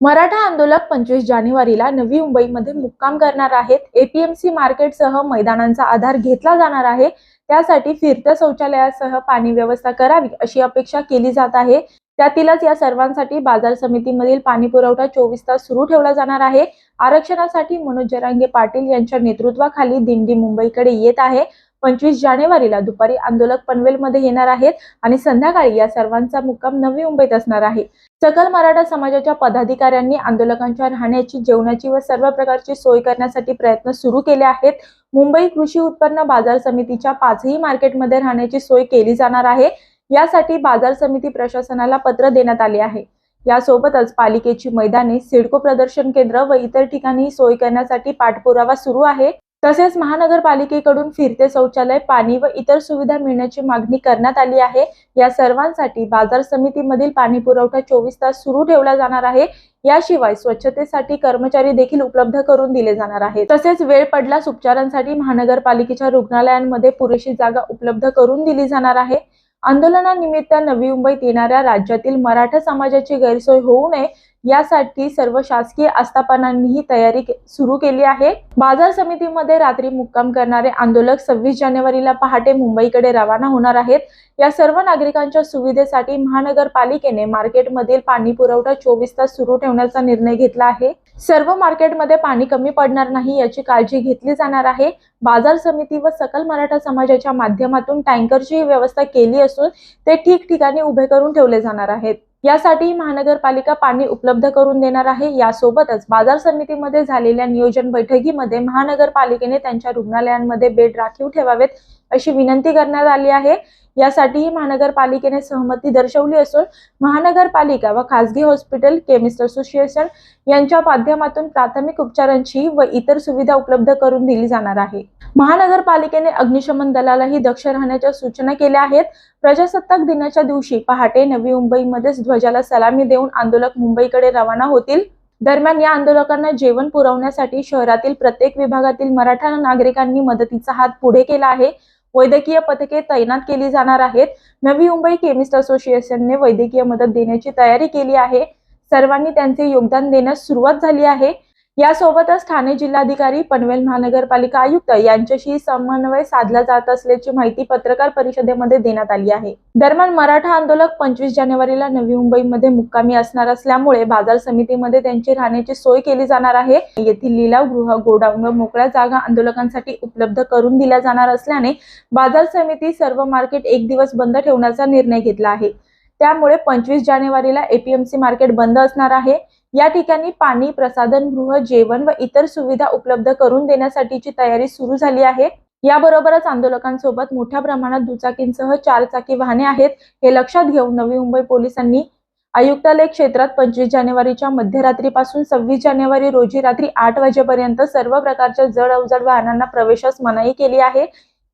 मराठा आंदोलक पंचवीस जानेवारीला नवी मुंबईमध्ये मुक्काम करणार आहेत. एपीएमसी मार्केटसह मैदानांचा आधार घेतला जाणार आहे. त्यासाठी फिरत्या शौचालयासह पाणी व्यवस्था करावी अशी अपेक्षा केली जात आहे. त्यातीलच या सर्वांसाठी बाजार समितीमधील पाणी पुरवठा चोवीस तास सुरू ठेवला जाणार आहे. आरक्षणासाठी मनोज जरांगे पाटील यांच्या नेतृत्वाखाली दिंडी मुंबईकडे येत आहे. पंचवीस जानेवारीला दुपारी आंदोलक पनवेलमध्ये येणार आहेत आणि संध्याकाळी या सर्वांचा मुक्काम नवी मुंबईत असणार आहे. सकल मराठा समाजाच्या पदाधिकाऱ्यांनी आंदोलकांच्या राहण्याची जेवणाची व सर्व प्रकारची सोय करण्यासाठी प्रयत्न सुरू केले आहेत. मुंबई कृषी उत्पन्न बाजार समितीच्या पाचही मार्केटमध्ये राहण्याची सोय केली जाणार आहे. यासाठी बाजार समिती प्रशासनाला पत्र देण्यात आले आहे. यासोबतच पालिकेची मैदाने सिडको प्रदर्शन केंद्र व इतर ठिकाणी सोय करण्यासाठी पाठपुरावा सुरू आहे. तसेच महानगरपालिकेकडून फिरते शौचालय पाणी व इतर सुविधा मिळण्याची मागणी करण्यात आली आहे. या सर्वांसाठी बाजार समितीमधील पाणी पुरवठा चोवीस तास सुरू ठेवला जाणार आहे. याशिवाय स्वच्छतेसाठी कर्मचारी देखील उपलब्ध करून दिले जाणार आहेत. तसेच वेळ पडल्यास उपचारांसाठी महानगरपालिकेच्या रुग्णालयांमध्ये पुरेशी जागा उपलब्ध करून दिली जाणार आहे. आंदोलनानिमित्त नवी मुंबईत येणाऱ्या राज्यातील मराठा समाजाची गैरसोय होऊ नये यासाठी सर्व शासकीय आस्थापनांनीही तयारी के- सुरू केली आहे. बाजार समितीमध्ये रात्री मुक्काम करणारे आंदोलक सव्वीस जानेवारीला पहाटे मुंबईकडे रवाना होणार आहेत. या सर्व नागरिकांच्या सुविधेसाठी महानगरपालिकेने मार्केटमधील पाणी पुरवठा चोवीस तास सुरू ठेवण्याचा निर्णय घेतला आहे. सर्व मार्केटमध्ये पाणी कमी पडणार नाही याची काळजी घेतली जाणार आहे. बाजार समिती व सकल मराठा समाजाच्या माध्यमातून टँकरची व्यवस्था केली असून ते ठिकठिकाणी उभे करून ठेवले जाणार आहेत. यासाठी महानगरपालिका पाणी उपलब्ध करून देणार आहे. यासोबतच बाजार समितीमध्ये झालेल्या नियोजन बैठकीमध्ये महानगरपालिकेने त्यांच्या रुग्णालयांमध्ये बेड राखीव ठेवावेत अशी विनंती करण्यात आली आहे. यासाठीही महानगरपालिकेने सहमती दर्शवली असून महानगरपालिका व खासगी हॉस्पिटल केमिस्ट असोसिएशन यांच्या माध्यमातून प्राथमिक उपचारांची व इतर सुविधा उपलब्ध करून दिली जाणार आहे. महानगरपालिकेने अग्निशमन दलालाही दक्ष राहण्याच्या सूचना केल्या आहेत. प्रजासत्ताक दिनाच्या दिवशी पहाटे नवी मुंबईमध्येच ध्वजाला सलामी देऊन आंदोलक मुंबईकडे रवाना होतील. दरम्यान या आंदोलकांना जेवण पुरवण्यासाठी शहरातील प्रत्येक विभागातील मराठा नागरिकांनी मदतीचा हात पुढे केला आहे. वैद्यकीय पथके तैनात केली जाणार आहेत. नवी मुंबई केमिस्ट असोसिएशनने वैद्यकीय मदत देण्याची तयारी केली आहे. सर्वांनी त्यांचे योगदान देण्यास सुरुवात झाली आहे. यासोबतच ठाणे जिल्हाधिकारी पनवेल महानगरपालिका आयुक्त यांच्याशी समन्वय साधला जात असल्याची माहिती पत्रकार परिषदेमध्ये देण्यात आली आहे. दरम्यान मराठा आंदोलक पंचवीस जानेवारीला नवी मुंबईमध्ये मुक्कामी असणार असल्यामुळे बाजार समितीमध्ये त्यांची राहण्याची सोय केली जाणार आहे. येथील लिलाव गृह गोडाऊन व मोकळ्या जागा आंदोलकांसाठी उपलब्ध करून दिल्या जाणार असल्याने बाजार समिती सर्व मार्केट एक दिवस बंद ठेवण्याचा निर्णय घेतला आहे. त्यामुळे पंचवीस जानेवारीला एपीएमसी मार्केट बंद असणार आहे. या ठिकाणी पाणी प्रसाधन गृह जेवण व इतर सुविधा उपलब्ध करून देण्यासाठीची तयारी सुरू झाली आहे. याबरोबरच आंदोलकांसोबत मोठ्या प्रमाणात दुचाकींसह चारचाकी वाहने आहेत हे लक्षात घेऊन नवी मुंबई पोलिसांनी आयुक्तालय क्षेत्रात पंचवीस जानेवारीच्या मध्यरात्रीपासून सव्वीस जानेवारी रोजी रात्री आठ वाजेपर्यंत सर्व प्रकारच्या जड अवजड वाहनांना प्रवेशास मनाई केली आहे.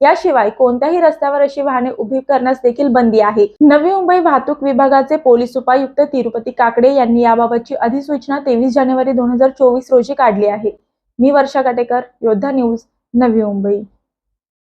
याशिवाय कोणत्याही रस्त्यावर अशी वाहने उभी करण्यास देखील बंदी आहे. नवी मुंबई वाहतूक विभागाचे पोलीस उपायुक्त तिरुपती काकडे यांनी याबाबतची अधिसूचना तेवीस जानेवारी दोन हजार चोवीस रोजी काढली आहे. मी वर्षा काटेकर योद्धा न्यूज नवी मुंबई.